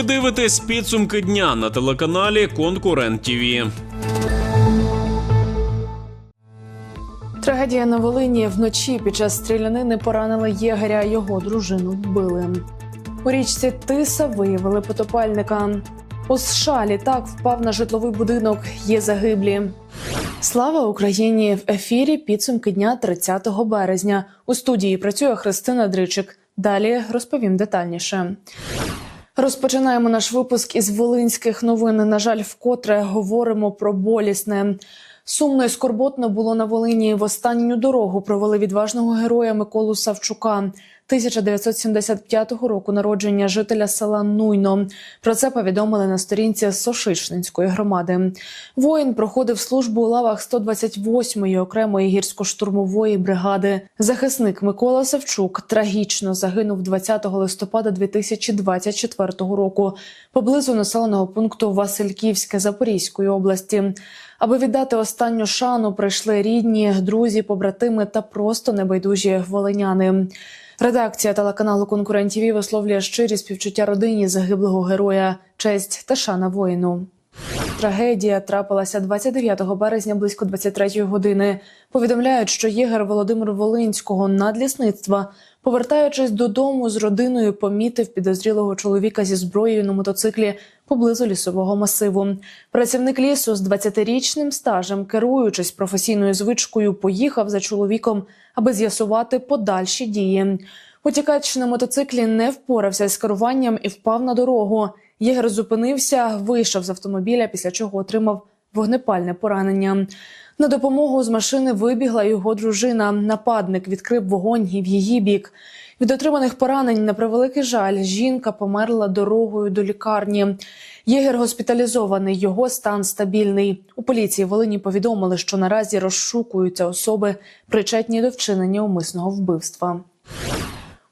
Ви дивитесь підсумки дня на телеканалі Конкурент ТІВІ. Трагедія на Волині вночі під час стрілянини поранили єгеря. Його дружину вбили. У річці Тиса виявили потопальника. У США літак впав на житловий будинок. Є загиблі. Слава Україні! В ефірі підсумки дня 30 березня. У студії працює Христина Дричик. Далі розповім детальніше. Розпочинаємо наш випуск із волинських новин. На жаль, вкотре говоримо про болісне. Сумно і скорботно було на Волині. В останню дорогу провели відважного героя Миколу Савчука. 1975 року народження жителя села Нуйно. Про це повідомили на сторінці Сошичнинської громади. Воїн проходив службу у лавах 128-ї окремої гірсько-штурмової бригади. Захисник Микола Савчук трагічно загинув 20 листопада 2024 року поблизу населеного пункту Васильківське Запорізької області. Аби віддати останню шану, прийшли рідні, друзі, побратими та просто небайдужі волиняни. Редакція телеканалу Конкурентів висловлює щирі співчуття родині загиблого героя, честь та шана воїну. Трагедія трапилася 29 березня близько 23 години. Повідомляють, що єгер Володимир Волинського надлісництва, повертаючись додому з родиною, помітив підозрілого чоловіка зі зброєю на мотоциклі поблизу лісового масиву. Працівник лісу з 20-річним стажем, керуючись професійною звичкою, поїхав за чоловіком, аби з'ясувати подальші дії. Утікач на мотоциклі не впорався з керуванням і впав на дорогу. Єгер зупинився, вийшов з автомобіля, після чого отримав вогнепальне поранення. На допомогу з машини вибігла його дружина. Нападник відкрив вогонь і в її бік. Від отриманих поранень на превеликий жаль, жінка померла дорогою до лікарні. Єгер госпіталізований, його стан стабільний. У поліції Волині повідомили, що наразі розшукуються особи, причетні до вчинення умисного вбивства.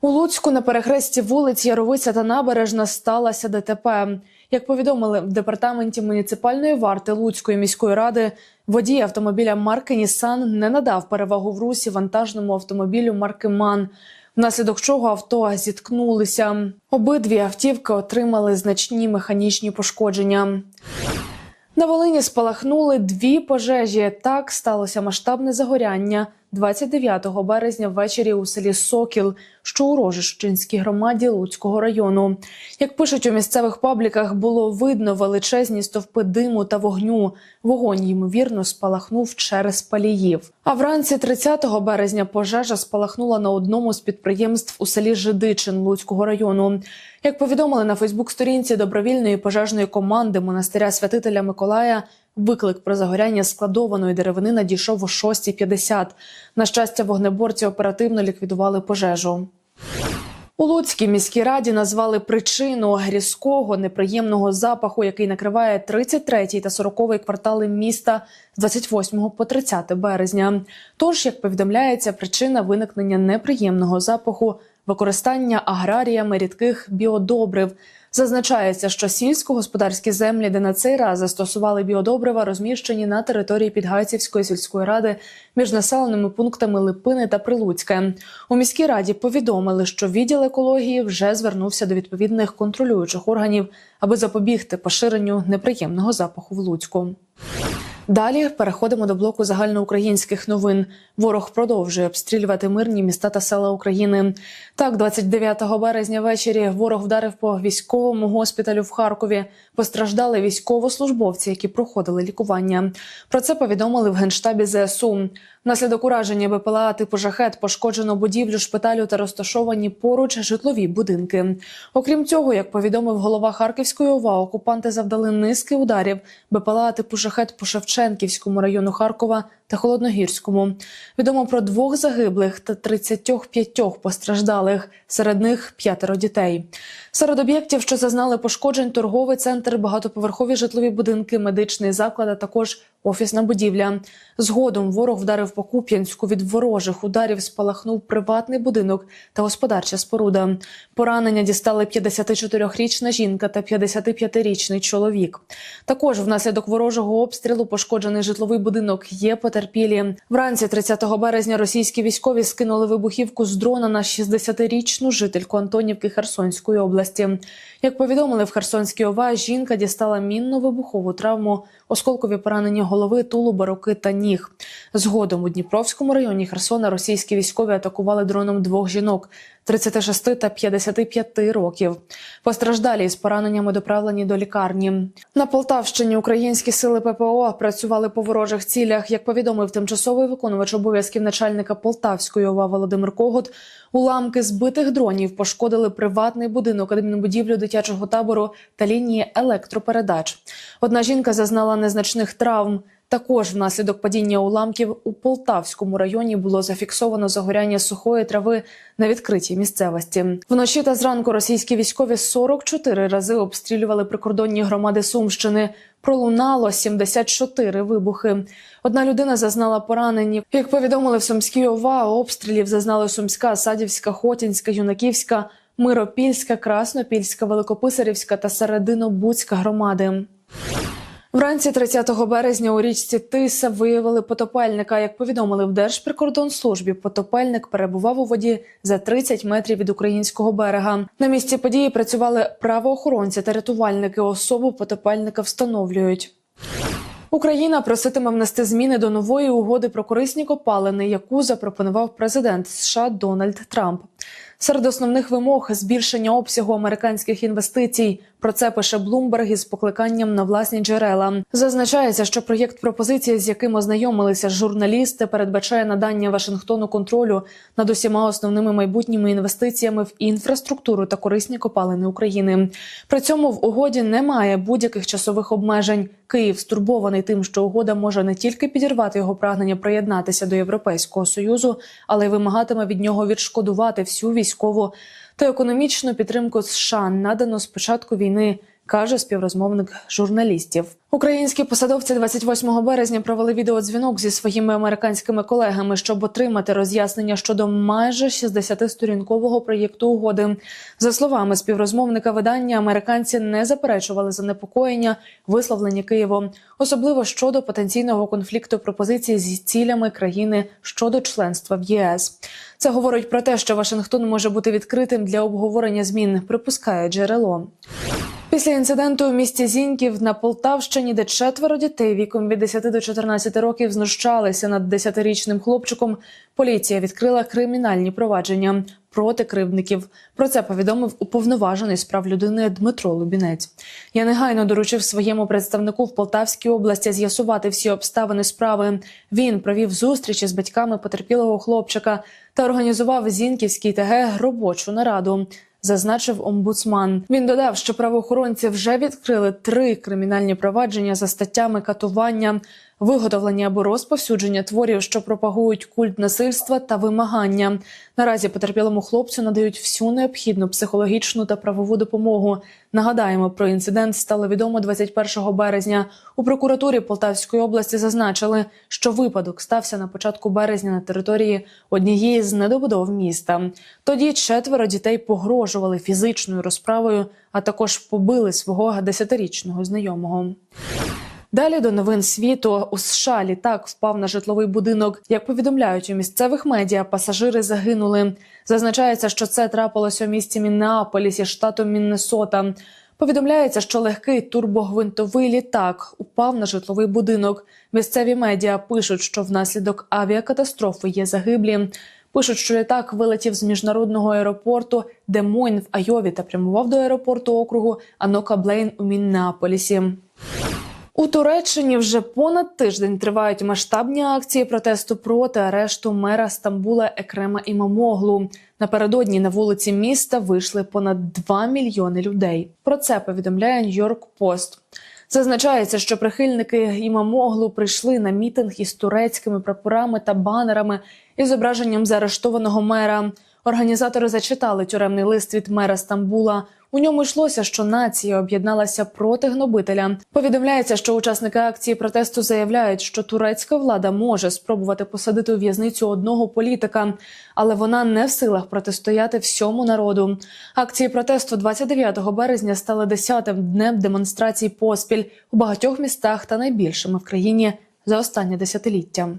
У Луцьку на перехресті вулиць Яровиця та Набережна сталося ДТП. Як повідомили в департаменті муніципальної варти Луцької міської ради, водій автомобіля марки Нісан не надав перевагу в русі вантажному автомобілю марки Ман. Внаслідок чого авто зіткнулися. Обидві автівки отримали значні механічні пошкодження. На Волині спалахнули дві пожежі. Так сталося масштабне загоряння 29 березня ввечері у селі Сокіл, що у Рожищенській громаді Луцького району. Як пишуть у місцевих пабліках, було видно величезні стовпи диму та вогню. Вогонь ймовірно спалахнув через паліїв. А вранці 30 березня пожежа спалахнула на одному з підприємств у селі Жидичин Луцького району. Як повідомили на Фейсбук-сторінці добровільної пожежної команди монастиря святителя Миколая, виклик про загоряння складованої деревини надійшов о 6.50. На щастя, вогнеборці оперативно ліквідували пожежу. У Луцькій міській раді назвали причину різкого неприємного запаху, який накриває 33 та 40 квартали міста з 28 по 30 березня. Тож, як повідомляється, причина виникнення неприємного запаху використання аграріями рідких біодобрив. Зазначається, що сільськогосподарські землі, де на цей раз застосували біодобрива, розміщені на території Підгайцівської сільської ради між населеними пунктами Липини та Прилуцьке. У міській раді повідомили, що відділ екології вже звернувся до відповідних контролюючих органів, аби запобігти поширенню неприємного запаху в Луцьку. Далі переходимо до блоку загальноукраїнських новин. Ворог продовжує обстрілювати мирні міста та села України. Так, 29 березня ввечері ворог вдарив по військовому госпіталю в Харкові. Постраждали військовослужбовці, які проходили лікування. Про це повідомили в генштабі ЗСУ. Внаслідок ураження БПЛА типу «Жахет» пошкоджено будівлю шпиталю та розташовані поруч житлові будинки. Окрім цього, як повідомив голова Харківської ОВА, окупанти завдали низки ударів БПЛА типу «Жахет» по Шевченківському району Харкова та Холодногірському. Відомо про двох загиблих та 35 постраждалих, серед них п'ятеро дітей. Серед об'єктів, що зазнали пошкоджень, торговий центр, багатоповерхові житлові будинки, медичний заклад, а також офісна будівля. Згодом ворог вдарив по Куп'янську. Від ворожих ударів спалахнув приватний будинок та господарча споруда. Поранення дістали 54-річна жінка та 55-річний чоловік. Також внаслідок ворожого обстрілу пошкоджений житловий будинок є потерпілі. Вранці 30 березня російські військові скинули вибухівку з дрона на 60-річну жительку Антонівки Херсонської області. Як повідомили в Херсонській ОВА, жінка дістала мінно-вибухову травму, осколкові поранення голови, тулуба, руки та ніг. Згодом у Дніпровському районі Херсона російські військові атакували дроном двох жінок 36 та 55 років. Постраждалі із пораненнями доправлені до лікарні. На Полтавщині українські сили ППО працювали по ворожих цілях. Як повідомив тимчасовий виконувач обов'язків начальника Полтавської ОВА Володимир Когут, уламки збитих дронів пошкодили приватний будинок, адмінбудівлю дитячого табору та лінії електропередач. Одна жінка зазнала незначних травм. Також внаслідок падіння уламків у Полтавському районі було зафіксовано загоряння сухої трави на відкритій місцевості. Вночі та зранку російські військові 44 рази обстрілювали прикордонні громади Сумщини. Пролунало 74 вибухи. Одна людина зазнала поранені. Як повідомили в Сумській ОВА, обстрілів зазнали Сумська, Садівська, Хотінська, Юнаківська, Миропільська, Краснопільська, Великописарівська та Серединобудська громади. Вранці 30 березня у річці Тиса виявили потопельника. Як повідомили в Держприкордонслужбі, потопельник перебував у воді за 30 метрів від українського берега. На місці події працювали правоохоронці та рятувальники. Особу потопельника встановлюють. Україна проситиме внести зміни до нової угоди про корисні копалини, яку запропонував президент США Дональд Трамп. Серед основних вимог збільшення обсягу американських інвестицій. Про це пише Блумберг із покликанням на власні джерела. Зазначається, що проєкт пропозиції, з яким ознайомилися журналісти, передбачає надання Вашингтону контролю над усіма основними майбутніми інвестиціями в інфраструктуру та корисні копалини України. При цьому в угоді немає будь-яких часових обмежень. Київ стурбований тим, що угода може не тільки підірвати його прагнення приєднатися до Європейського союзу, але й вимагатиме від нього відшкодувати всю військову та економічну підтримку США надано з початку війни. Каже співрозмовник журналістів. Українські посадовці 28 березня провели відеодзвінок зі своїми американськими колегами, щоб отримати роз'яснення щодо майже 60-сторінкового проєкту угоди. За словами співрозмовника видання, американці не заперечували занепокоєння, висловлені Києвом, особливо щодо потенційного конфлікту пропозицій зі цілями країни щодо членства в ЄС. Це говорить про те, що Вашингтон може бути відкритим для обговорення змін, припускає джерело. Після інциденту в місті Зіньків на Полтавщині, де четверо дітей віком від 10 до 14 років знущалися над 10-річним хлопчиком, поліція відкрила кримінальні провадження проти кривдників. Про це повідомив уповноважений з прав людини Дмитро Лубінець. Я негайно доручив своєму представнику в Полтавській області з'ясувати всі обставини справи. Він провів зустрічі з батьками потерпілого хлопчика та організував Зіньківській ТГ робочу нараду. Зазначив омбудсман. Він додав, що правоохоронці вже відкрили три кримінальні провадження за статтями катування, виготовлення або розповсюдження творів, що пропагують культ насильства та вимагання. Наразі потерпілому хлопцю надають всю необхідну психологічну та правову допомогу. Нагадаємо, про інцидент стало відомо 21 березня. У прокуратурі Полтавської області зазначили, що випадок стався на початку березня на території однієї з недобудов міста. Тоді четверо дітей погрожували фізичною розправою, а також побили свого десятирічного знайомого. Далі до новин світу у США літак впав на житловий будинок. Як повідомляють у місцевих медіа, пасажири загинули. Зазначається, що це трапилося у місті Міннеаполісі, штату Міннесота. Повідомляється, що легкий турбогвинтовий літак упав на житловий будинок. Місцеві медіа пишуть, що внаслідок авіакатастрофи є загиблі. Пишуть, що літак вилетів з міжнародного аеропорту Демойн в Айові та прямував до аеропорту округу Анока Блейн у Міннеаполісі. У Туреччині вже понад тиждень тривають масштабні акції протесту проти арешту мера Стамбула Екрема Імамоглу. Напередодні на вулиці міста вийшли понад 2 мільйони людей. Про це повідомляє Нью-Йорк Пост. Зазначається, що прихильники Імамоглу прийшли на мітинг із турецькими прапорами та банерами із зображенням заарештованого мера. Організатори зачитали тюремний лист від мера Стамбула. У ньому йшлося, що нація об'єдналася проти гнобителя. Повідомляється, що учасники акції протесту заявляють, що турецька влада може спробувати посадити у в'язницю одного політика, але вона не в силах протистояти всьому народу. Акції протесту 29 березня стали 10-тим днем демонстрацій поспіль у багатьох містах та найбільшими в країні за останнє десятиліття.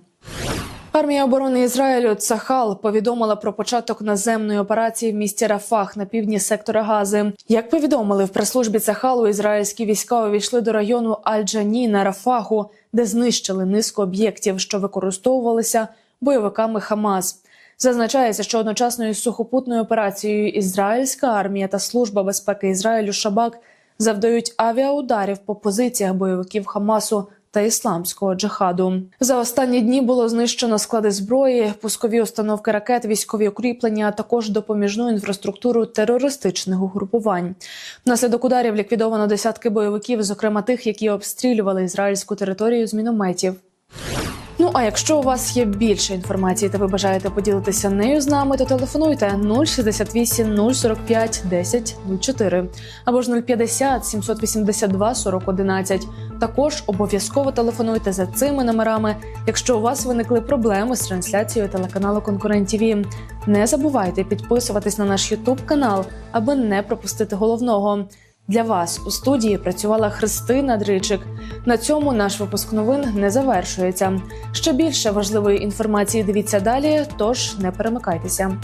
Армія оборони Ізраїлю Цахал повідомила про початок наземної операції в місті Рафах на півдні сектора Гази. Як повідомили в прес-службі Цахалу, ізраїльські війська увійшли до району Аль-Джані на Рафаху, де знищили низку об'єктів, що використовувалися бойовиками Хамас. Зазначається, що одночасно із сухопутною операцією ізраїльська армія та служба безпеки Ізраїлю Шабак завдають авіаударів по позиціях бойовиків Хамасу та ісламського джихаду. За останні дні було знищено склади зброї, пускові установки ракет, військові укріплення, а також допоміжну інфраструктуру терористичних угрупувань. Внаслідок ударів ліквідовано десятки бойовиків, зокрема тих, які обстрілювали ізраїльську територію з мінометів. А якщо у вас є більше інформації та ви бажаєте поділитися нею з нами, то телефонуйте 068 045 10 04 або ж 050 782 40 11. Також обов'язково телефонуйте за цими номерами, якщо у вас виникли проблеми з трансляцією телеканалу Конкурент ТВ. Не забувайте підписуватись на наш Ютуб канал, аби не пропустити головного. Для вас у студії працювала Христина Дричик. На цьому наш випуск новин не завершується. Ще більше важливої інформації дивіться далі, тож не перемикайтеся.